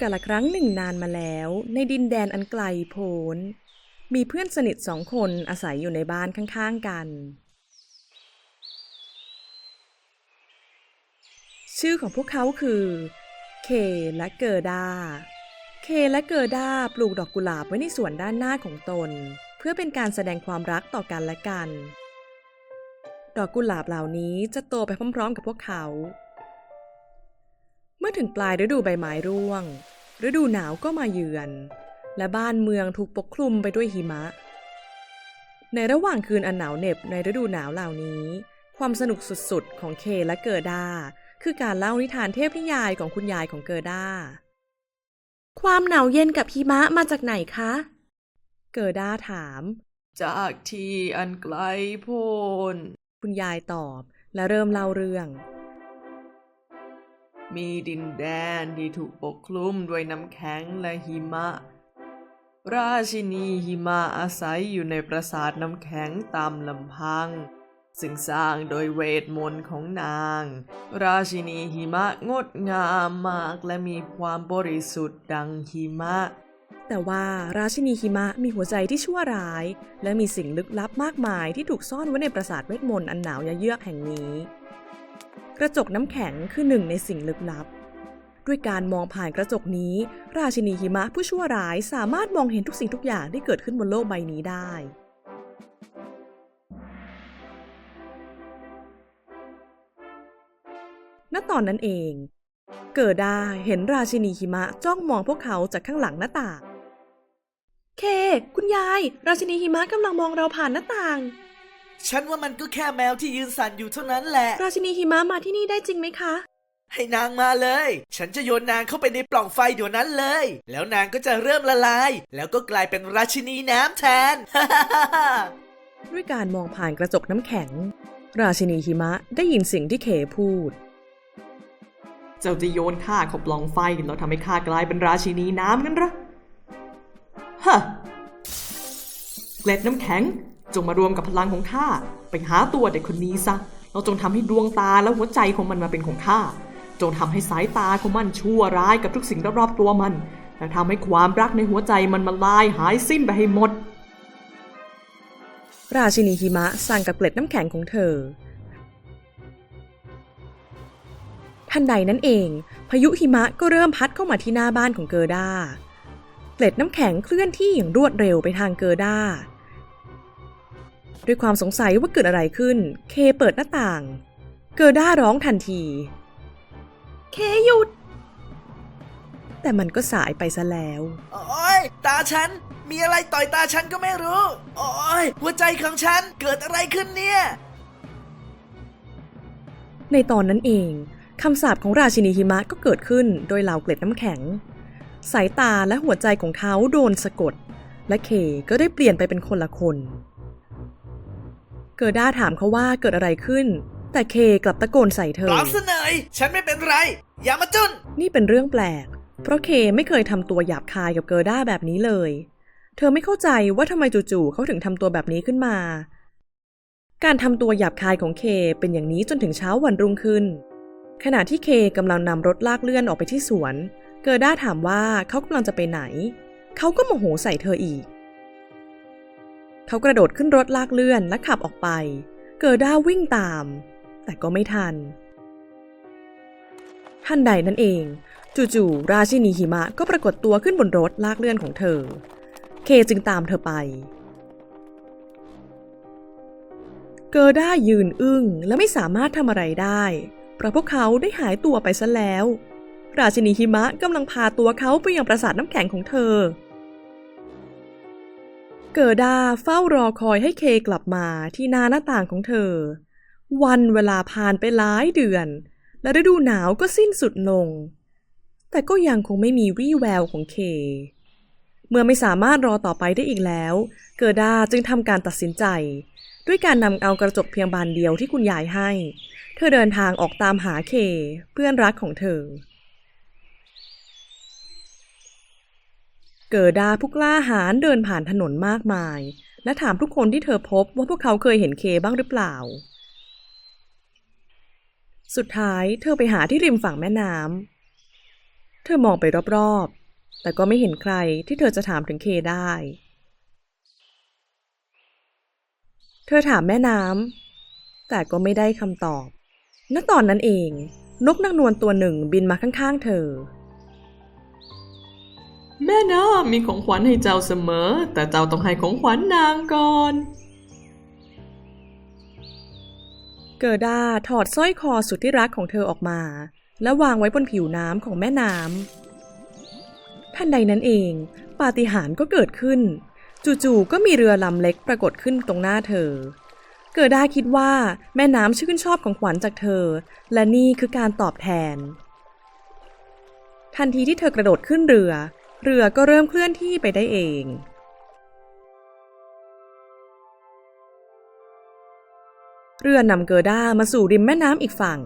กาละครั้งหนึ่งนานมาแล้ว ในดินแดนอันไกลโพ้น มีเพื่อนสนิทสองคนอาศัยอยู่ในบ้านข้างๆกัน ชื่อของพวกเขาคือ เคและเกิดา เคและเกิดาปลูกดอกกุหลาบไว้ในสวนด้านหน้าของตน เพื่อเป็นการแสดงความรักต่อกันและกัน ดอกกุหลาบเหล่านี้จะโตไปพร้อมๆกับพวกเขา เมื่อถึงปลายฤดูใบไม้ร่วง ฤดูหนาวก็มาเยือน และบ้านเมืองถูกปกคลุมไปด้วยหิมะ ในระหว่างคืนอันหนาวเหน็บในฤดูหนาวเหล่านี้ ความสนุกสุดๆ ของเคและเกิดา คือการเล่านิทานเทพนิยายของคุณยายของเกิดา ความหนาวเย็นกับหิมะมาจากไหนคะ เกิดาถาม จากที่อันไกลโพ้นคุณยายตอบและเริ่มเล่าเรื่อง มีดินแดนที่ถูกปกคลุมด้วยน้ำแข็งและหิมะ ราชินีหิมะอาศัยอยู่ในปราสาทน้ำแข็งตามลำพัง ซึ่งสร้างโดยเวทมนต์ของนาง ราชินีหิมะงดงามมากและมีความบริสุทธิ์ดังหิมะแต่ว่าราชินีหิมะมีหัวใจที่ชั่วร้าย และมีสิ่งลึกลับมากมายที่ถูกซ่อนไว้ในปราสาทเวทมนต์อันหนาวยะเยือกแห่งนี้ กระจกน้ำแข็งคือหนึ่งในสิ่งลึกลับ ด้วยการมองผ่านกระจกนี้ ราชินีหิมะผู้ชั่วร้ายสามารถมองเห็นทุกสิ่งทุกอย่างที่เกิดขึ้นบนโลกใบนี้ได้ณตอนนั้นเอง เกิดด้เห็นราชินีหิมะจ้องมองพวกเขาจากข้างหลังหน้าต่าง เค คุณยาย ราชินีหิมะกำลังมองเราผ่านหน้าต่าง ฉันว่ามันก็แค่แมวที่ยืนสั่นอยู่เท่านั้นแหละ ราชินีหิมะมาที่นี่ได้จริงไหมคะ ให้นางมาเลย ฉันจะโยนนางเข้าไปในปล่องไฟเดี๋ยวนั้นเลย แล้วนางก็จะเริ่มละลาย แล้วก็กลายเป็นราชินีน้ำแทน ด้วยการมองผ่านกระจกน้ำแข็ง ราชินีหิมะได้ยินสิ่งที่เคพูด เจ้าจะโยนข้าเข้าปล่องไฟแล้วทำให้ข้ากลายเป็นราชินีน้ำกันเหรอฮะเกล็ดน้ำแข็ง จงมารวมกับพลังของข้าไปหาตัวเด็กคนนี้ซะเราจงทำให้ดวงตาและหัวใจของมันมาเป็นของข้าจงทำให้สายตาของมันชั่วร้ายกับทุกสิ่งรอบๆตัวมัน และทำให้ความรักในหัวใจมันมาลายหายสิ้นไปให้หมด ราชินีหิมะสั่งกับเกล็ดน้ำแข็งของเธอ ทันใดนั้นเอง พายุหิมะก็เริ่มพัดเข้ามาที่หน้าบ้านของเกอร์ดา เกล็ดน้ำแข็งเคลื่อนที่อย่างรวดเร็วไปทางเกอร์ดา ด้วยความสงสัยว่าเกิดอะไรขึ้น เคเปิดหน้าต่าง เกอร์ด้าร้องทันที เคหยุด แต่มันก็สายไปซะแล้ว โอ้ยตาฉัน มีอะไรต่อยตาฉันก็ไม่รู้ โอ้ยหัวใจของฉันเกิดอะไรขึ้นเนี่ย ในตอนนั้นเองคำสาปของราชินีหิมะก็เกิดขึ้นโดยเหล่าเกล็ดน้ำแข็ง สายตาและหัวใจของเขาโดนสะกด และเคก็ได้เปลี่ยนไปเป็นคนละคน เกิดด้าถามเขาว่าเกิดอะไรขึ้น แต่เคกลับตะโกนใส่เธปอลอมเสนยฉันไม่เป็นไร อย่ามาจุนนี่เป็นเรื่องแปลก เพราะเคไม่เคยทำตัวหยาบคายกับเกอร์ด้าแบบนี้เลย เธอไม่เข้าใจว่าทำไมจู่ๆเขาถึงทำตัวแบบนี้ขึ้นมา การทำตัวหยาบคายของเคเป็นอย่างนี้จนถึงเช้าวันรุ่งขึ้น ขณะที่เคกำลังนำรถลากเลื่อนออกไปที่สวน เกอร์ด้าถามว่าเขากำลังจะไปไหน เขาก็โมโหใส่เธออีก เขากระโดดขึ้นรถลากเลื่อนและขับออกไป เกอร์ด้าวิ่งตาม แต่ก็ไม่ทันทันใดนั้นเอง จู่ๆราชินีหิมะก็ปรากฏตัวขึ้นบนรถลากเลื่อนของเธอ เคจึงตามเธอไป เกอร์ด้ายืนอึ้งและไม่สามารถทำอะไรได้เพราะพวกเขาได้หายตัวไปซะแล้ว ราชินีหิมะกำลังพาตัวเขาไปยังปราสาทน้ำแข็งของเธอ เกิดาเฝ้ารอคอยให้เคกลับมาที่หนาหน้าต่างของเธอ วันเวลาผ่านไปหลายเดือน และฤดูหนาวก็สิ้นสุดลง แต่ก็ยังคงไม่มีวี่แววของเค เมื่อไม่สามารถรอต่อไปได้อีกแล้ว เกิดาจึงทำการตัดสินใจ ด้วยการนำเอากระจกเพียงบานเดียวที่คุณยายให้ เธอเดินทางออกตามหาเคเพื่อนรักของเธอ เกิดาผู้กล้าหาญเดินผ่านถนนมากมาย และถามทุกคนที่เธอพบว่าพวกเขาเคยเห็นเคบ้างหรือเปล่า สุดท้ายเธอไปหาที่ริมฝั่งแม่น้ำ เธอมองไปรอบๆ แต่ก็ไม่เห็นใครที่เธอจะถามถึงเคได้ เธอถามแม่น้ำ แต่ก็ไม่ได้คำตอบ ณ ตอนนั้นเอง นกนางนวลตัวหนึ่งบินมาข้างๆ เธอ แม่นะมีของขวัญให้เจ้าเสมอ แต่เจ้าต้องให้ของขวัญนางก่อน เกิดาถอดสร้อยคอสุดที่รักของเธอออกมา และวางไว้บนผิวน้ำของแม่น้ำทันใดนั้นเอง ปาฏิหาริย์ก็เกิดขึ้น จู่ๆก็มีเรือลำเล็กปรากฏขึ้นตรงหน้าเธอ เกิดาคิดว่าแม่น้ำชื่นชอบของขวัญจากเธอ และนี่คือการตอบแทน ทันทีที่เธอกระโดดขึ้นเรือ เรือก็เริ่มเคลื่อนที่ไปได้เอง เรือนำเกอร์ด้ามาสู่ริมแม่น้ำอีกฝั่ง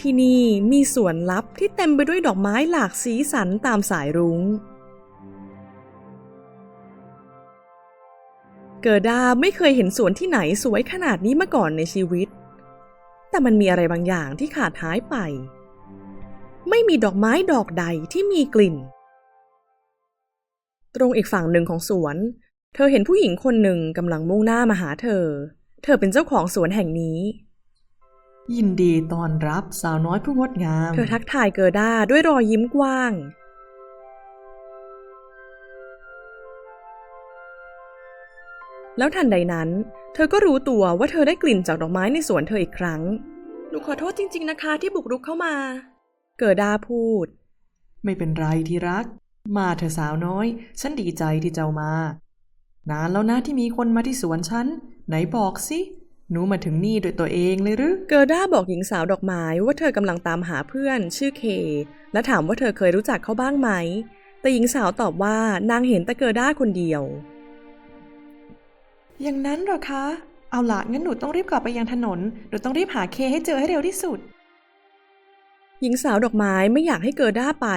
ที่นี่มีสวนลับที่เต็มไปด้วยดอกไม้หลากสีสันตามสายรุง้ง เกิร์ด้าไม่เคยเห็นสวนที่ไหนสวยขนาดนี้มาก่อนในชีวิต แต่มันมีอะไรบางอย่างที่ขาดหายไป ไม่มีดอกไม้ดอกใดที่มีกลิ่น ตรงอีกฝั่งหนึ่งของสวน เธอเห็นผู้หญิงคนหนึ่งกำลังมุ่งหน้ามาหาเธอ เธอเป็นเจ้าของสวนแห่งนี้ ยินดีต้อนรับสาวน้อยผู้งดงาม เธอทักทายเกิร์ด้าด้วยรอยยิ้มกว้างแล้วทันใดนั้น เธอก็รู้ตัวว่าเธอได้กลิ่นจากดอกไม้ในสวนเธออีกครั้ง หนูขอโทษจริง ๆ นะคะที่บุกรุกเข้ามา เกิร์ด้าพูด ไม่เป็นไรที่รัก มาเธอะสาวน้อย ฉันดีใจที่เจ้ามานานแล้วนะที่มีคนมาที่สวนฉัน ไหนบอกสิหนูมาถึงนี่โดวยตัวเองเลยหรือ เกิร์ด้าบอกหญิงสาวดอกไม้ว่าเธอกำลังตามหาเพื่อน ชื่อเค และถามว่าเธอเคยรู้จักเขาบ้างไหม แต่หญิงสาวตอบว่านางเห็นแต่เกิร์ด้าคนเดียว อย่างนั้นเหรอคะ เอาละงั้นหนูต้องรีบกลับไปยังถนน หนูต้องรีบหาเคให้เจอให้เร็วที่สุด หญิงสาวดอกไม้ไม่อยากให้เกิร์ด้าไป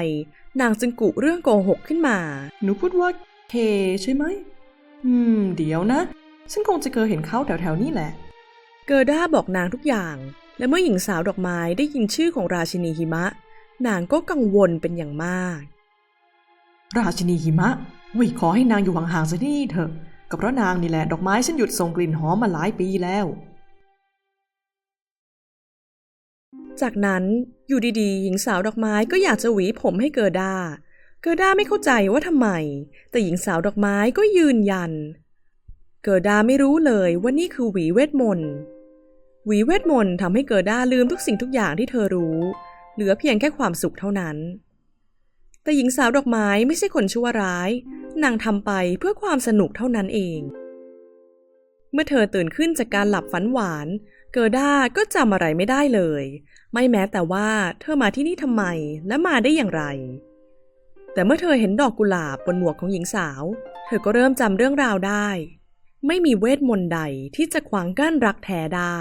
นางจึงกุเรื่องโกหกขึ้นมา หนูพูดว่าเคใช่ไหม อืม เดี๋ยวนะ ฉันคงจะเคยเห็นเขาแถวๆนี้แหละ เกิร์ด้าบอกนางทุกอย่าง และเมื่อหญิงสาวดอกไม้ได้ยินชื่อของราชินีหิมะ นางก็กังวลเป็นอย่างมาก ราชินีหิมะวิขอให้นางอยู่ห่างๆสักที่เถอะก็เพราะนางนี่แหละดอกไม้ฉันหยุดส่งกลิ่นหอมมาหลายปีแล้ว จากนั้นอยู่ดีๆ หญิงสาวดอกไม้ก็อยากจะหวีผมให้เกิดา เกิดาไม่เข้าใจว่าทำไม แต่หญิงสาวดอกไม้ก็ยืนยัน เกิดาไม่รู้เลยว่านี่คือหวีเวทมนต์ หวีเวทมนต์ทำให้เกิดาลืมทุกสิ่งทุกอย่างที่เธอรู้ เหลือเพียงแค่ความสุขเท่านั้น แต่หญิงสาวดอกไม้ไม่ใช่คนชั่วร้าย นางทำไปเพื่อความสนุกเท่านั้นเอง เมื่อเธอตื่นขึ้นจากการหลับฝันหวานเกิร์ด้าก็จำอะไรไม่ได้เลย ไม่แม้แต่ว่าเธอมาที่นี่ทำไมและมาได้อย่างไร แต่เมื่อเธอเห็นดอกกุหลาบบนหมวกของหญิงสาว เธอก็เริ่มจำเรื่องราวได้ ไม่มีเวทมนต์ใดที่จะขวางกั้นรักแท้ได้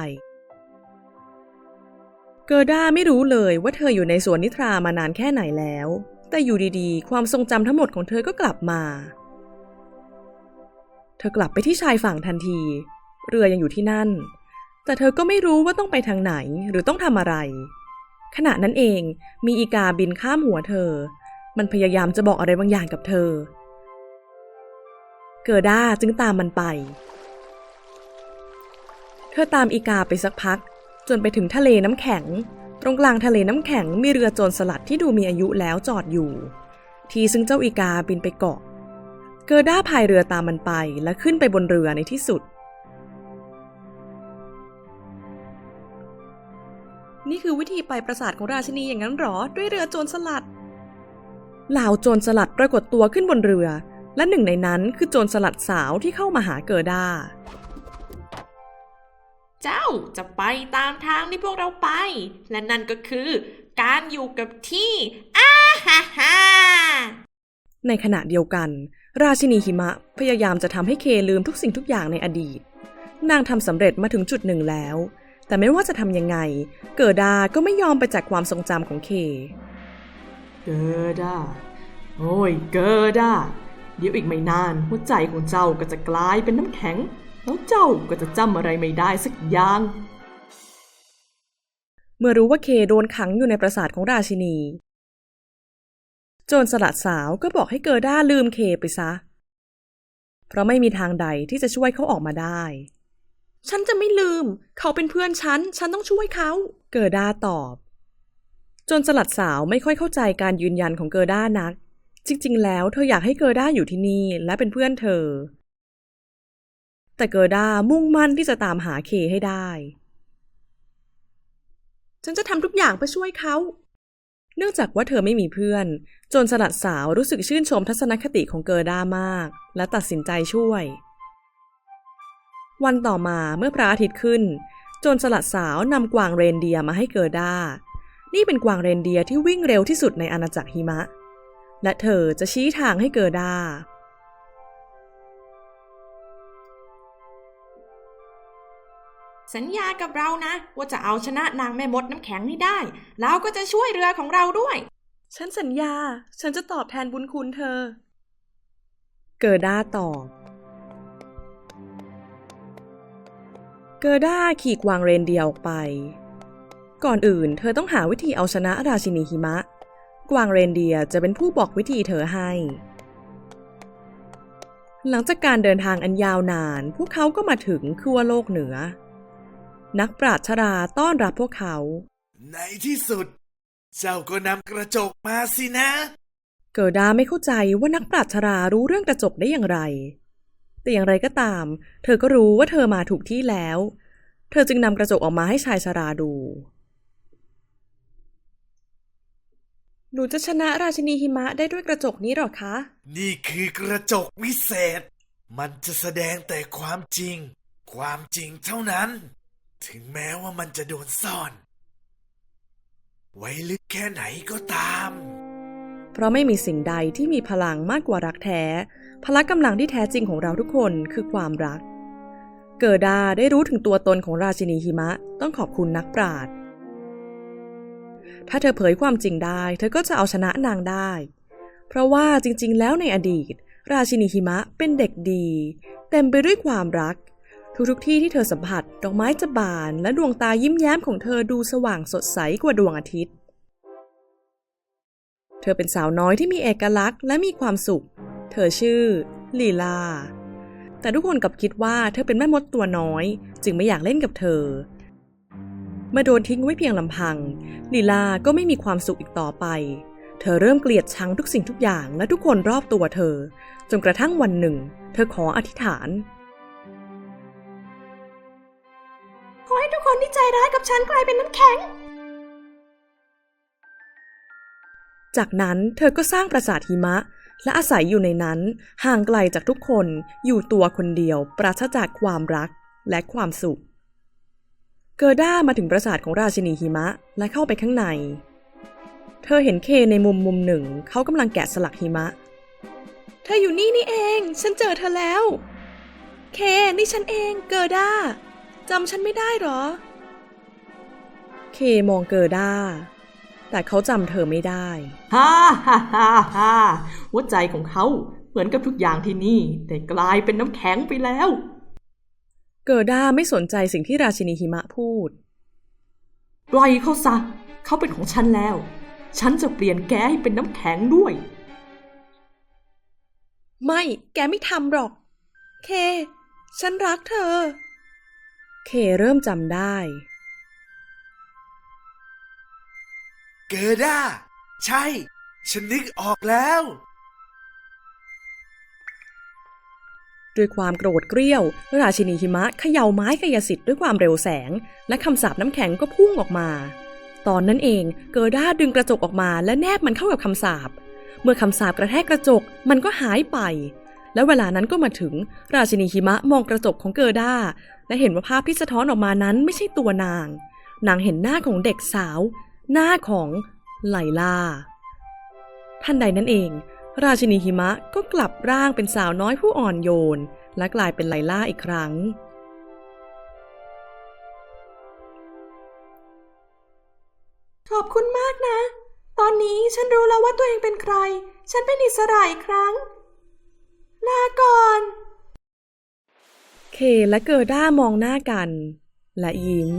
เกิร์ด้าไม่รู้เลยว่าเธออยู่ในสวนนิทรามานานแค่ไหนแล้ว แต่อยู่ดีๆ ความทรงจำทั้งหมดของเธอก็กลับมา เธอกลับไปที่ชายฝั่งทันที เรือยังอยู่ที่นั่น แต่เธอก็ไม่รู้ว่าต้องไปทางไหนหรือต้องทำอะไร ขณะนั้นเองมีอีกาบินข้ามหัวเธอ มันพยายามจะบอกอะไรบางอย่างกับเธอ เกิร์ด้าจึงตามมันไป เธอตามอีกาไปสักพัก จนไปถึงทะเลน้ำแข็ง ตรงกลางทะเลน้ำแข็งมีเรือโจรสลัดที่ดูมีอายุแล้วจอดอยู่ ทีซึ่งเจ้าอีกาบินไปเกาะ เกิร์ด้าพายเรือตามมันไปและขึ้นไปบนเรือในที่สุด นี่คือวิธีไปปราสาทของราชินีอย่างนั้นหรอ ด้วยเรือโจรสลัดเหล่าโจรสลัดปรากฏตัวขึ้นบนเรือ และหนึ่งในนั้นคือโจรสลัดสาวที่เข้ามาหาเกิร์ด้าเจ้าจะไปตามทางที่พวกเราไป และนั่นก็คือการอยู่กับที่อ้าฮ่าฮ่าในขณะเดียวกัน ราชินีหิมะพยายามจะทำให้เคลืมทุกสิ่งทุกอย่างในอดีต นางทำสำเร็จมาถึงจุดหนึ่งแล้ว แต่ไม่ว่าจะทำยังไง เกิดาก็ไม่ยอมไปจากความทรงจำของเค เกิร์ด้าโอ้ย เกิร์ด้าเดี๋ยวอีกไม่นานหัวใจของเจ้าก็จะกลายเป็นน้ำแข็ง แล้วเจ้าก็จะจำอะไรไม่ได้สักอย่าง เมื่อรู้ว่าเคโดนขังอยู่ในปราสาทของราชินี โจรสลัดสาวก็บอกให้เกิด้าลืมเคไปซะ เพราะไม่มีทางใดที่จะช่วยเขาออกมาได้ ฉันจะไม่ลืม เขาเป็นเพื่อนฉัน ฉันต้องช่วยเขา เกิด้าตอบ จนสลัดสาวไม่ค่อยเข้าใจการยืนยันของเกิด้านัก จริง ๆ แล้วเธออยากให้เกิด้าอยู่ที่นี่และเป็นเพื่อนเธอ แต่เกิด้ามุ่งมั่นที่จะตามหาเคให้ได้ ฉันจะทำทุกอย่างเพื่อช่วยเขา เนื่องจากว่าเธอไม่มีเพื่อน จนสลัดสาวรู้สึกชื่นชมทัศนคติของเกิด้ามาก และตัดสินใจช่วย วันต่อมาเมื่อพระอาทิตย์ขึ้นโจนสลัดสาวนำกวางเรนเดียร์มาให้เกิด้า นี่เป็นกวางเรนเดียร์ที่วิ่งเร็วที่สุดในอาณาจักรหิมะ และเธอจะชี้ทางให้เกิด้าสัญญากับเรานะ ว่าจะเอาชนะนางแม่มดน้ำแข็งให้ได้ แล้วก็จะช่วยเรือของเราด้วย ฉันสัญญา ฉันจะตอบแทนบุญคุณเธอ เกิด้าตอบ เกิด้าขี่กวางเรนเดียร์ออกไป ก่อนอื่นเธอต้องหาวิธีเอาชนะราชินีหิมะ กวางเรนเดียร์จะเป็นผู้บอกวิธีเธอให้ หลังจากการเดินทางอันยาวนาน พวกเขาก็มาถึงขั้วโลกเหนือ นักปราชญ์ชราต้อนรับพวกเขา ในที่สุด เจ้าก็นำกระจกมาสินะ เกิดาไม่เข้าใจว่านักปราชญ์ชรารู้เรื่องกระจกได้อย่างไร แต่อย่างไรก็ตาม เธอก็รู้ว่าเธอมาถูกที่แล้ว เธอจึงนำกระจกออกมาให้ชายชราดู หนูจะชนะราชินีหิมะได้ด้วยกระจกนี้หรอคะ นี่คือกระจกวิเศษ มันจะแสดงแต่ความจริง ความจริงเท่านั้น ถึงแม้ว่ามันจะโดนซ่อน ไว้ลึกแค่ไหนก็ตาม เพราะไม่มีสิ่งใดที่มีพลังมากกว่ารักแท้ พละกำลังที่แท้จริงของเราทุกคนคือความรัก เกิดาได้รู้ถึงตัวตนของราชินีหิมะ ต้องขอบคุณนักปราชญ์ถ้าเธอเผยความจริงได้ เธอก็จะเอาชนะนางได้ เพราะว่าจริงๆ แล้วในอดีต ราชินีหิมะเป็นเด็กดี เต็มไปด้วยความรัก ทุกๆที่ที่เธอสัมผัสดอกไม้จะบาน และดวงตายิ้มแย้มของเธอดูสว่างสดใสกว่าดวงอาทิตย์ เธอเป็นสาวน้อยที่มีเอกลักษณ์และมีความสุข ธอชื่อลีลา แต่ทุกคนกลับคิดว่าเธอเป็นแม่มดตัวน้อย จึงไม่อยากเล่นกับเธอ เมื่อโดนทิ้งไว้เพียงลำพัง ลีลาก็ไม่มีความสุขอีกต่อไป เธอเริ่มเกลียดชังทุกสิ่งทุกอย่างและทุกคนรอบตัวเธอ จนกระทั่งวันหนึ่ง เธอขออธิษฐาน ขอให้ทุกคนที่ใจร้ายกับฉันกลายเป็นน้ำแข็งจากนั้นเธอก็สร้างปราสาทหิมะ และอาศัยอยู่ในนั้นห่างไกลจากทุกคนอยู่ตัวคนเดียวปราศจากความรักและความสุข เกิด้ามาถึงปราสาทของราชินีหิมะและเข้าไปข้างใน เธอเห็นเคในมุมมุมหนึ่งเขากำลังแกะสลักหิมะ เธออยู่นี่นี่เอง ฉันเจอเธอแล้ว เคนี่ฉันเองเกิด้าจำฉันไม่ได้หรอ เคมองเกิด้า แต่เขาจำเธอไม่ได้ฮ่าฮ่าฮ่าฮ่าหัวใจของเขาเหมือนกับทุกอย่างที่นี่ แต่กลายเป็นน้ำแข็งไปแล้ว เกิด้าไม่สนใจสิ่งที่ราชินีหิมะพูด ปล่อยเขาซะ เขาเป็นของฉันแล้ว ฉันจะเปลี่ยนแกให้เป็นน้ำแข็งด้วย ไม่ แกไม่ทำหรอก เค ฉันรักเธอ เคเริ่มจำได้ เกิด้า ใช่ ฉันนึกออกแล้ว ด้วยความโกรธเกรี้ยว ราชินีหิมะเขย่าไม้กายสิทธิ์ด้วยความเร็วแสง และคำสาปน้ำแข็งก็พุ่งออกมา ตอนนั้นเองเกิด้าดึงกระจกออกมาและแนบมันเข้ากับคำสาปเมื่อคำสาปกระแทกกระจกมันก็หายไป และเวลานั้นก็มาถึง ราชินีหิมะมองกระจกของเกิด้า และเห็นว่าภาพที่สะท้อนออกมานั้นไม่ใช่ตัวนาง นางเห็นหน้าของเด็กสาว หน้าของไลลา ท่านใดนั่นเอง ราชินีหิมะก็กลับร่างเป็นสาวน้อยผู้อ่อนโยน และกลายเป็นไลล่าอีกครั้ง ขอบคุณมากนะ ตอนนี้ฉันรู้แล้วว่าตัวเองเป็นใคร ฉันเป็นอิสระอีกครั้ง ลาก่อน เคและเกิด้ามองหน้ากัน และยิ้ม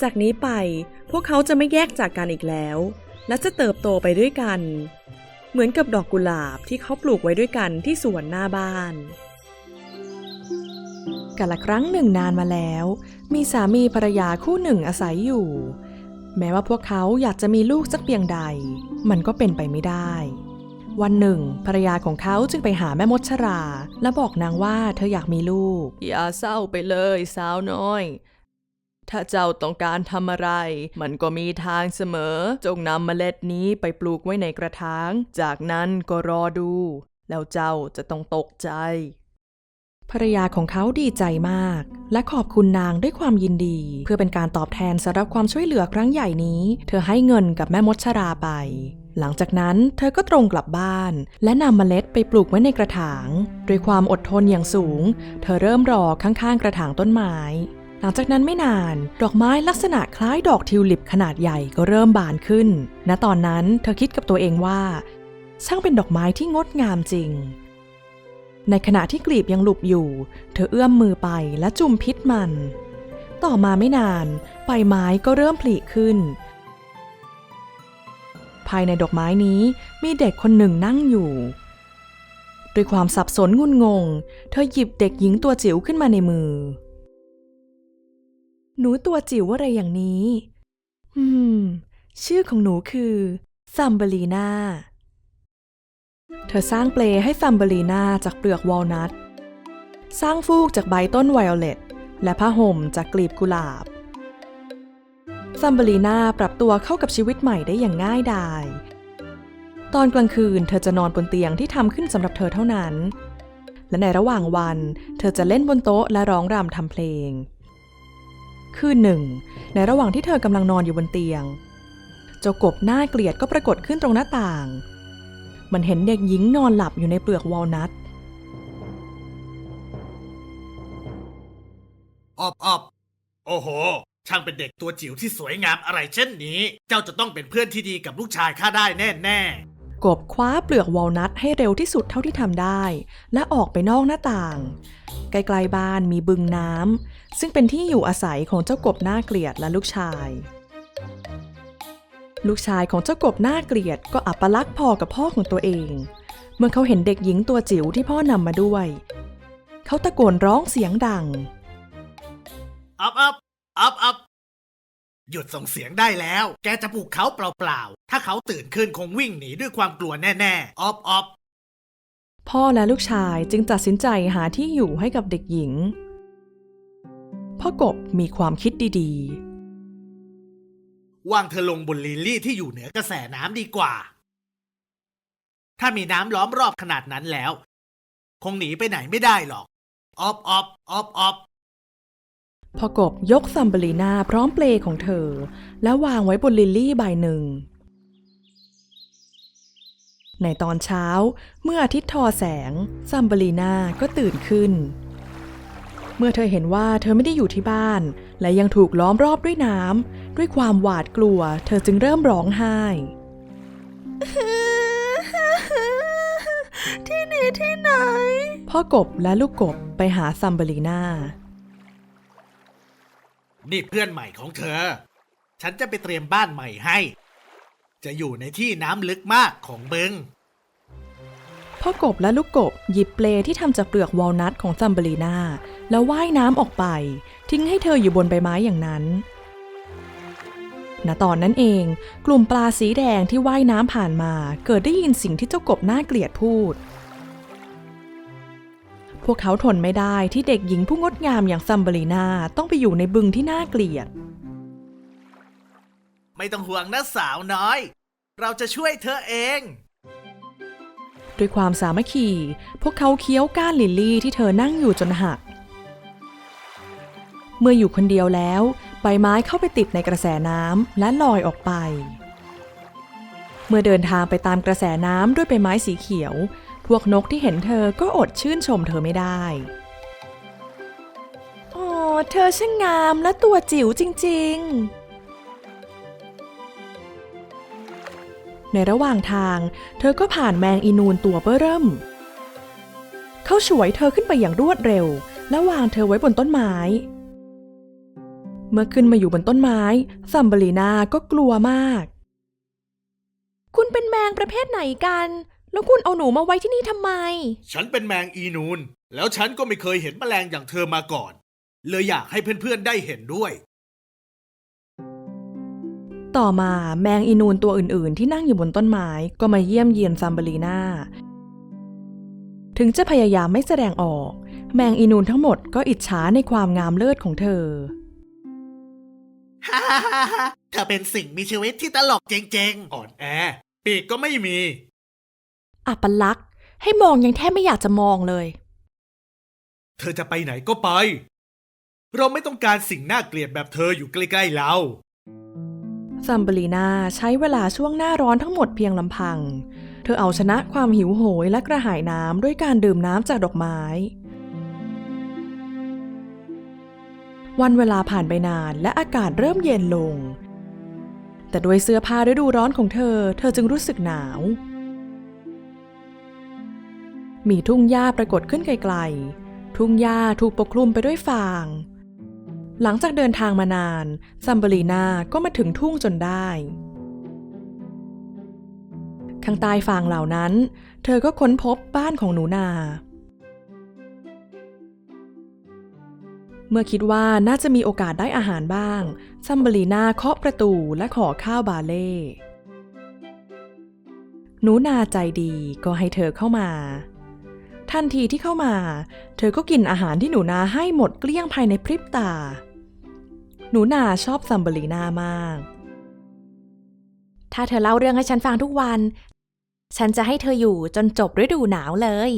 จากนี้ไป พวกเขาจะไม่แยกจากกันอีกแล้ว และจะเติบโตไปด้วยกัน เหมือนกับดอกกุหลาบที่เขาปลูกไว้ด้วยกันที่สวนหน้าบ้านกาละครั้งหนึ่งนานมาแล้ว มีสามีภรรยาคู่หนึ่งอาศัยอยู่ แม้ว่าพวกเขาอยากจะมีลูกสักเพียงใด มันก็เป็นไปไม่ได้ วันหนึ่ง ภรรยาของเขาจึงไปหาแม่มดชรา และบอกนางว่าเธออยากมีลูก อย่าเศร้าไปเลยสาวน้อย ถ้าเจ้าต้องการทำอะไร มันก็มีทางเสมอ จงนำเมล็ดนี้ไปปลูกไว้ในกระถาง จากนั้นก็รอดู แล้วเจ้าจะต้องตกใจ ภรรยาของเขาดีใจมาก และขอบคุณนางด้วยความยินดี เพื่อเป็นการตอบแทนสำหรับความช่วยเหลือครั้งใหญ่นี้ เธอให้เงินกับแม่มดชราไป หลังจากนั้นเธอก็ตรงกลับบ้าน และนำเมล็ดไปปลูกไว้ในกระถาง ด้วยความอดทนอย่างสูง เธอเริ่มรอข้างๆกระถางต้นไม้ หลังจากนั้นไม่นาน ดอกไม้ลักษณะคล้ายดอกทิวลิปขนาดใหญ่ก็เริ่มบานขึ้น ณ ตอนนั้นเธอคิดกับตัวเองว่า ช่างเป็นดอกไม้ที่งดงามจริง ในขณะที่กลีบยังหลุบอยู่ เธอเอื้อมมือไปและจุ่มพิษมัน ต่อมาไม่นาน ใบไม้ก็เริ่มผลิขึ้น ภายในดอกไม้นี้มีเด็กคนหนึ่งนั่งอยู่ด้วยความสับสนงุนงง เธอหยิบเด็กหญิงตัวจิ๋วขึ้นมาในมือ หนูตัวจิ๋วอะไรอย่างนี้ อืม ชื่อของหนูคือซัมเบลีนาเธอสร้างเปลให้ซัมเบลีนาจากเปลือกวอลนัท สร้างฟูกจากใบต้นไวโอเลตและผ้าห่มจากกลีบกุหลาบ ซัมเบลีนาปรับตัวเข้ากับชีวิตใหม่ได้อย่างง่ายดาย ตอนกลางคืนเธอจะนอนบนเตียงที่ทำขึ้นสำหรับเธอเท่านั้น และในระหว่างวันเธอจะเล่นบนโต๊ะและร้องรำทำเพลง คืนหนึ่ง ในระหว่างที่เธอกำลังนอนอยู่บนเตียง เจ้ากบหน้าเกลียดก็ปรากฏขึ้นตรงหน้าต่าง มันเห็นเด็กหญิงนอนหลับอยู่ในเปลือกวอลนัทออบออบโอ้โห ช่างเป็นเด็กตัวจิ๋วที่สวยงามอะไรเช่นนี้ เจ้าจะต้องเป็นเพื่อนที่ดีกับลูกชายข้าได้แน่แน่ กบคว้าเปลือกวอลนัทให้เร็วที่สุดเท่าที่ทำได้ และออกไปนอกหน้าต่าง ไกลๆบ้านมีบึงน้ำซึ่งเป็นที่อยู่อาศัยของเจ้ากบหน้าเกลียดและลูกชาย ลูกชายของเจ้ากบหน้าเกลียดก็อัปลักษณ์พอกับพ่อของตัวเอง เมื่อเขาเห็นเด็กหญิงตัวจิ๋วที่พ่อนำมาด้วย เขาตะโกนร้องเสียงดัง อับอับอับอับ หยุดส่งเสียงได้แล้ว แกจะปลุกเขาเปล่าๆ ถ้าเขาตื่นขึ้นคงวิ่งหนีด้วยความกลัวแน่ๆ ออบออบพ่อและลูกชายจึงตัดสินใจหาที่อยู่ให้กับเด็กหญิง พ่อกบมีความคิดดีวางเธอลงบนลิลลี่ที่อยู่เหนือกระแสน้ำดีกว่า ถ้ามีน้ำล้อมรอบขนาดนั้นแล้ว คงหนีไปไหนไม่ได้หรอก ออบออบออบออบๆ พ่อกบยกซัมเบลีนาพร้อมเปลของเธอ และวางไว้บนลิลลี่ใบหนึ่ง ในตอนเช้าเมื่ออาทิตย์ทอแสงซัมเบลีนาก็ตื่นขึ้น เมื่อเธอเห็นว่าเธอไม่ได้อยู่ที่บ้าน และยังถูกล้อมรอบด้วยน้ำด้วยความหวาดกลัว เธอจึงเริ่มร้องไห้ ที่นี่ที่ไหนพ่อกบและลูกกบไปหาซัมเบลีนา นี่เพื่อนใหม่ของเธอ ฉันจะไปเตรียมบ้านใหม่ให้ จะอยู่ในที่น้ำลึกมากของบึง พ่อกบและลูกกบหยิบเปลที่ทำจากเปลือกวอลนัทของซัมเบลีนาแล้วว่ายน้ำออกไป ทิ้งให้เธออยู่บนใบไม้อย่างนั้นณตอนนั้นเอง กลุ่มปลาสีแดงที่ว่ายน้ำผ่านมา เกิดได้ยินสิ่งที่เจ้ากบน่าเกลียดพูด พวกเขาทนไม่ได้ที่เด็กหญิงผู้งดงามอย่างซัมเบลีนาต้องไปอยู่ในบึงที่น่าเกลียด ไม่ต้องห่วงนะสาวน้อย เราจะช่วยเธอเอง ด้วยความสามัคคี พวกเขาเคี้ยวก้านลิลลี่ที่เธอนั่งอยู่จนหัก เมื่ออยู่คนเดียวแล้ว ใบไม้เข้าไปติดในกระแสน้ำและลอยออกไป เมื่อเดินทางไปตามกระแสน้ำด้วยใบไม้สีเขียว พวกนกที่เห็นเธอก็อดชื่นชมเธอไม่ได้อ๋อเธอช่างงามและตัวจิ๋วจริง ๆ ในระหว่างทาง เธอก็ผ่านแมงอีนูนตัวเบ้อเริ่ม เขาฉวยเธอขึ้นไปอย่างรวดเร็ว และวางเธอไว้บนต้นไม้ เมื่อขึ้นมาอยู่บนต้นไม้ซัมเบลีนาก็กลัวมาก คุณเป็นแมงประเภทไหนกัน แล้วคุณเอาหนูมาไว้ที่นี่ทำไม ฉันเป็นแมงอีนูน แล้วฉันก็ไม่เคยเห็นแมลงอย่างเธอมาก่อน เลยอยากให้เพื่อนๆได้เห็นด้วย ต่อมาแมงอีนูนตัวอื่นๆ ที่นั่งอยู่บนต้นไม้ก็มาเยี่ยมเยียนซัมเบลีนาถึงจะพยายามไม่แสดงออก แมงอีนูนทั้งหมดก็อิจฉาในความงามเลิศของเธอ ฮ่าฮ่าฮ่าฮ่าเธอเป็นสิ่งมีชีวิตที่ตลกจริงๆ อ่อนแอ ปีกก็ไม่มี อัปลักษณ์ ให้มองยังแทบไม่อยากจะมองเลย เธอจะไปไหนก็ไป เราไม่ต้องการสิ่งน่าเกลียดแบบเธออยู่ใกล้ๆเราซัมเบลีนาใช้เวลาช่วงหน้าร้อนทั้งหมดเพียงลำพัง เธอเอาชนะความหิวโหยและกระหายน้ำด้วยการดื่มน้ำจากดอกไม้ วันเวลาผ่านไปนานและอากาศเริ่มเย็นลง แต่ด้วยเสื้อผ้าฤดูร้อนของเธอ เธอจึงรู้สึกหนาว มีทุ่งหญ้าปรากฏขึ้นไกลๆ ทุ่งหญ้าถูกปกคลุมไปด้วยฟาง หลังจากเดินทางมานาน ซัมเบลีนาก็มาถึงทุ่งจนได้ ข้างใต้ฟางเหล่านั้น เธอก็ค้นพบบ้านของหนูนา เมื่อคิดว่าน่าจะมีโอกาสได้อาหารบ้าง ซัมเบลีนาเคาะประตูและขอข้าวบาเล่หนูนาใจดีก็ให้เธอเข้ามา ทันทีที่เข้ามา เธอก็กินอาหารที่หนูนาให้หมดเกลี้ยงภายในพริบตา หนูนาชอบซัมเบลีนามาก ถ้าเธอเล่าเรื่องให้ฉันฟังทุกวัน ฉันจะให้เธออยู่จนจบฤดูหนาวเลย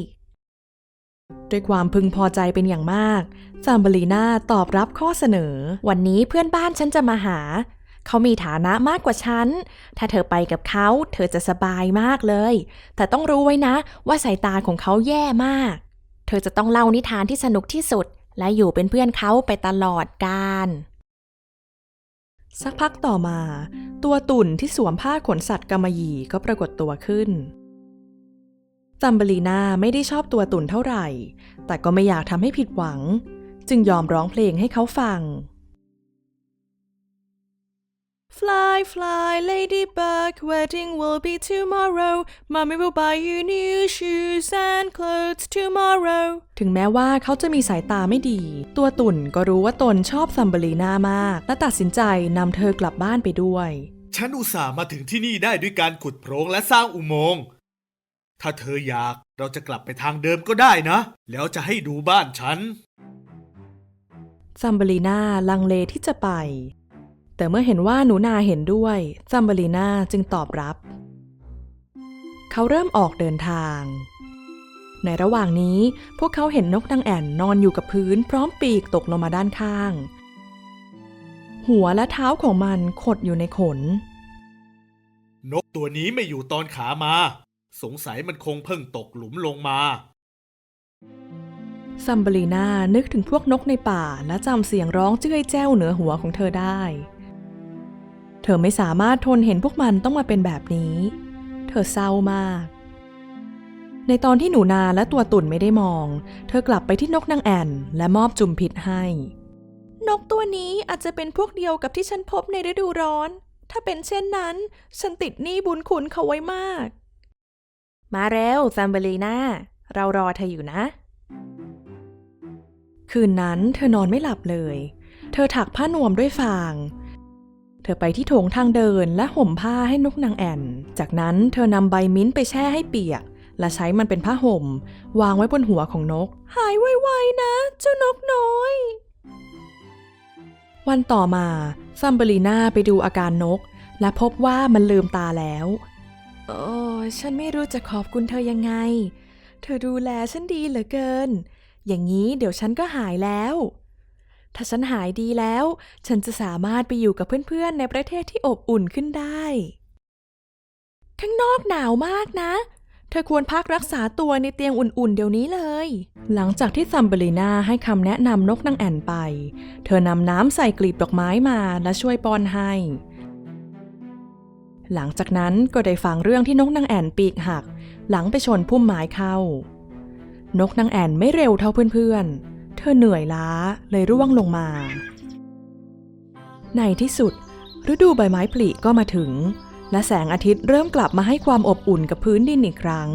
ด้วยความพึงพอใจเป็นอย่างมากซัมเบลีนาตอบรับข้อเสนอ วันนี้เพื่อนบ้านฉันจะมาหา เขามีฐานะมากกว่าฉัน ถ้าเธอไปกับเขา เธอจะสบายมากเลย แต่ต้องรู้ไว้นะ ว่าสายตาของเขาแย่มาก เธอจะต้องเล่านิทานที่สนุกที่สุด และอยู่เป็นเพื่อนเขาไปตลอดกาลสักพักต่อมา ตัวตุ่นที่สวมผ้าขนสัตว์กำมะหยี่ก็ปรากฏตัวขึ้นซัมเบลีนาไม่ได้ชอบตัวตุ่นเท่าไหร่ แต่ก็ไม่อยากทำให้ผิดหวัง จึงยอมร้องเพลงให้เขาฟัง Fly, fly, ladybug, wedding will be tomorrow. Mommy will buy you new shoes and clothes tomorrow. ถึงแม้ว่าเขาจะมีสายตาไม่ดี ตัวตุ่นก็รู้ว่าตนชอบซัมเบลีนามาก และตัดสินใจนำเธอกลับบ้านไปด้วย ฉันอุตส่าห์มาถึงที่นี่ได้ด้วยการขุดโพรงและสร้างอุโมงค์ ถ้าเธออยากเราจะกลับไปทางเดิมก็ได้นะ แล้วจะให้ดูบ้านฉัน ซัมเบลีนาลังเลที่จะไป แต่เมื่อเห็นว่าหนูนาเห็นด้วยซัมเบลีนาจึงตอบรับ เขาเริ่มออกเดินทาง ในระหว่างนี้พวกเขาเห็นนกนางแอ่นนอนอยู่กับพื้นพร้อมปีกตกลงมาด้านข้าง หัวและเท้าของมันขดอยู่ในขน นกตัวนี้ไม่อยู่ตอนขามา สงสัยมันคงเพิ่งตกหลุมลงมาซัมเบลีนานึกถึงพวกนกในป่าและจำเสียงร้องเจ้ยแจ้วเหนือหัวของเธอได้เธอไม่สามารถทนเห็นพวกมันต้องมาเป็นแบบนี้ เธอเศร้ามาก ในตอนที่หนูนาและตัวตุ่นไม่ได้มอง เธอกลับไปที่นกนางแอ่น และมอบจุมพิษให้ นกตัวนี้อาจจะเป็นพวกเดียวกับที่ฉันพบในฤดูร้อน ถ้าเป็นเช่นนั้น ฉันติดหนี้บุญคุณเขาไว้มาก มาเร็วซัมเบลีนาเรารอเธออยู่นะ คืนนั้นเธอนอนไม่หลับเลย เธอถักผ้านวมด้วยฟางเธอไปที่โถงทางเดินและห่มผ้าให้นกนางแอ่น จากนั้นเธอนำใบมิ้นท์ไปแช่ให้เปียก และใช้มันเป็นผ้าห่ม วางไว้บนหัวของนก หายไวๆนะ เจ้านกน้อย วันต่อมาซัมเบลีนาไปดูอาการนก และพบว่ามันลืมตาแล้ว โอ้ฉันไม่รู้จะขอบคุณเธอยังไง เธอดูแลฉันดีเหลือเกิน อย่างนี้เดี๋ยวฉันก็หายแล้ว ถ้าฉันหายดีแล้ว ฉันจะสามารถไปอยู่กับเพื่อนๆ ในประเทศที่อบอุ่นขึ้นได้ ข้างนอกหนาวมากนะ เธอควรพักรักษาตัวในเตียงอุ่นๆ เดี๋ยวนี้เลย หลังจากที่ซัมเบลีนาให้คำแนะนำนกนางแอ่นไป เธอนำน้ำใส่กลีบดอกไม้มาและช่วยป้อนให้ หลังจากนั้นก็ได้ฟังเรื่องที่นกนางแอ่นปีกหัก หลังไปชนพุ่มไม้เข้า นกนางแอ่นไม่เร็วเท่าเพื่อนๆ เธอเหนื่อยล้าเลยร่วงลงมา ในที่สุด ฤดูใบไม้ผลิก็มาถึง และแสงอาทิตย์เริ่มกลับมาให้ความอบอุ่นกับพื้นดินอีกครั้ง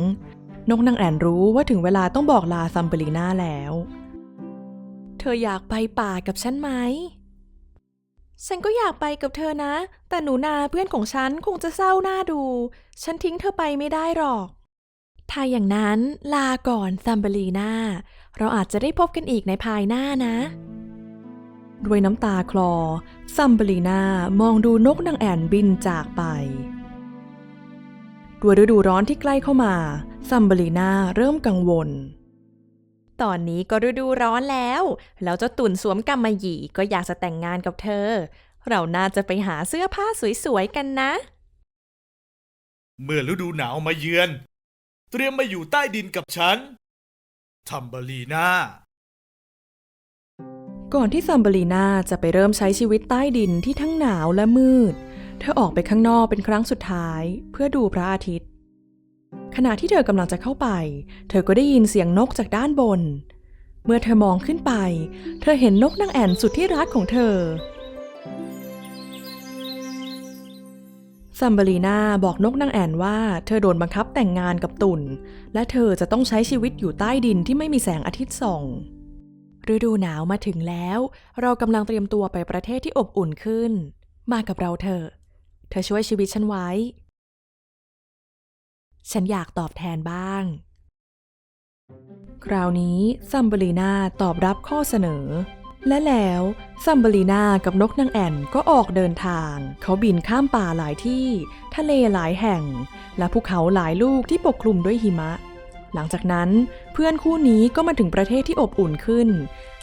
นกนางแอ่นรู้ว่าถึงเวลาต้องบอกลาซัมเบลีน่าแล้ว เธออยากไปป่ากับฉันไหม ฉันก็อยากไปกับเธอนะ แต่หนูนาเพื่อนของฉันคงจะเศร้าหน้าดู ฉันทิ้งเธอไปไม่ได้หรอกถ้าอย่างนั้นลาก่อนซัมเบลีนา เราอาจจะได้พบกันอีกในภายหน้านะ ด้วยน้ำตาคลอ ซัมเบลีนามองดูนกนางแอ่นบินจากไป ด้วยฤดูร้อนที่ใกล้เข้ามา ซัมเบลีนาเริ่มกังวลตอนนี้ก็ฤดูร้อนแล้ว แล้วเจ้าตุ่นสวมกำมะหยี่ก็อยากจะแต่งงานกับเธอ เราน่าจะไปหาเสื้อผ้าสวยๆกันนะ เมื่อฤดูหนาวมาเยือน เตรียมมาอยู่ใต้ดินกับฉัน ทัมเบอรีนาก่อนที่ซัมเบลีนาจะไปเริ่มใช้ชีวิตใต้ดินที่ทั้งหนาวและมืด เธอออกไปข้างนอกเป็นครั้งสุดท้ายเพื่อดูพระอาทิตย์ ขณะที่เธอกำลังจะเข้าไป เธอก็ได้ยินเสียงนกจากด้านบน เมื่อเธอมองขึ้นไป เธอเห็นนกนางแอ่นสุดที่รักของเธอ ซัมเบลีนาบอกนกนางแอ่นว่าเธอโดนบังคับแต่งงานกับตุ่น และเธอจะต้องใช้ชีวิตอยู่ใต้ดินที่ไม่มีแสงอาทิตย์ส่องฤดูหนาวมาถึงแล้ว เรากำลังเตรียมตัวไปประเทศที่อบอุ่นขึ้น มากับเราเถอะเธอช่วยชีวิตฉันไว้ ฉันอยากตอบแทนบ้าง คราวนี้ซัมเบลีนาตอบรับข้อเสนอ และแล้วซัมเบลีนากับนกนางแอ่นก็ออกเดินทาง เขาบินข้ามป่าหลายที่ ทะเลหลายแห่ง และภูเขาหลายลูกที่ปกคลุมด้วยหิมะ หลังจากนั้นเพื่อนคู่นี้ก็มาถึงประเทศที่อบอุ่นขึ้น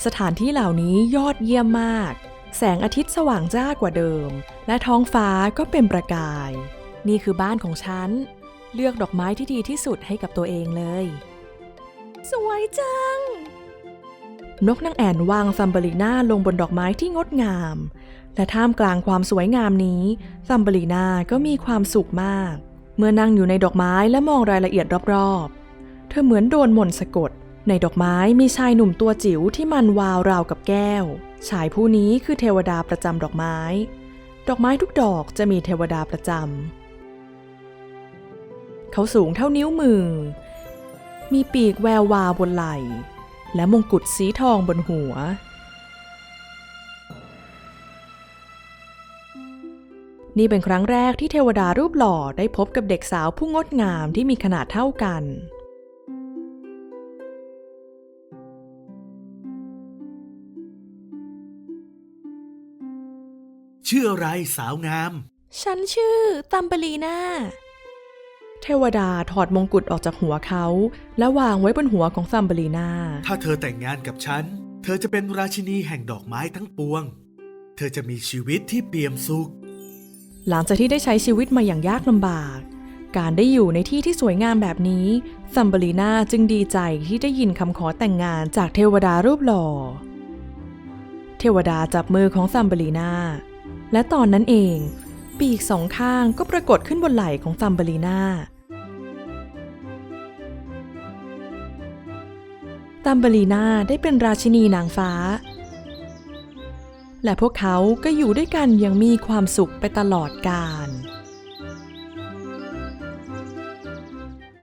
สถานที่เหล่านี้ยอดเยี่ยมมาก แสงอาทิตย์สว่างจ้ากว่าเดิม และท้องฟ้าก็เป็นประกาย นี่คือบ้านของฉัน เลือกดอกไม้ที่ดีที่สุดให้กับตัวเองเลย สวยจัง นกนางแอ่นวางซัมเบลีนาลงบนดอกไม้ที่งดงาม และท่ามกลางความสวยงามนี้ซัมเบลีนาก็มีความสุขมาก เมื่อนั่งอยู่ในดอกไม้และมองรายละเอียดรอบๆ เธอเหมือนโดนมนต์สะกด ในดอกไม้มีชายหนุ่มตัวจิ๋วที่มันวาวราวกับแก้ว ชายผู้นี้คือเทวดาประจำดอกไม้ ดอกไม้ทุกดอกจะมีเทวดาประจำเขาสูงเท่านิ้วมือ มีปีกแวววาวบนไหล่ และมงกุฎสีทองบนหัว นี่เป็นครั้งแรกที่เทวดารูปหล่อได้พบกับเด็กสาวผู้งดงามที่มีขนาดเท่ากัน ชื่ออะไรสาวงาม ฉันชื่อตัมเบลีนา เทวดาถอดมงกุฎออกจากหัวเขา และวางไว้บนหัวของซัมเบลีนา ถ้าเธอแต่งงานกับฉัน เธอจะเป็นราชินีแห่งดอกไม้ทั้งปวง เธอจะมีชีวิตที่เปี่ยมสุข หลังจากที่ได้ใช้ชีวิตมาอย่างยากลำบาก การได้อยู่ในที่ที่สวยงามแบบนี้ ซัมเบลีนาจึงดีใจที่ได้ยินคำขอแต่งงานจากเทวดารูปหล่อ เทวดาจับมือของซัมเบลีนาและตอนนั้นเอง ปีกสองข้างก็ปรากฏขึ้นบนไหล่ของซัมเบลีนาซัมเบลีนาได้เป็นราชินีนางฟ้า และพวกเขาก็อยู่ด้วยกันอย่างมีความสุขไปตลอดกาล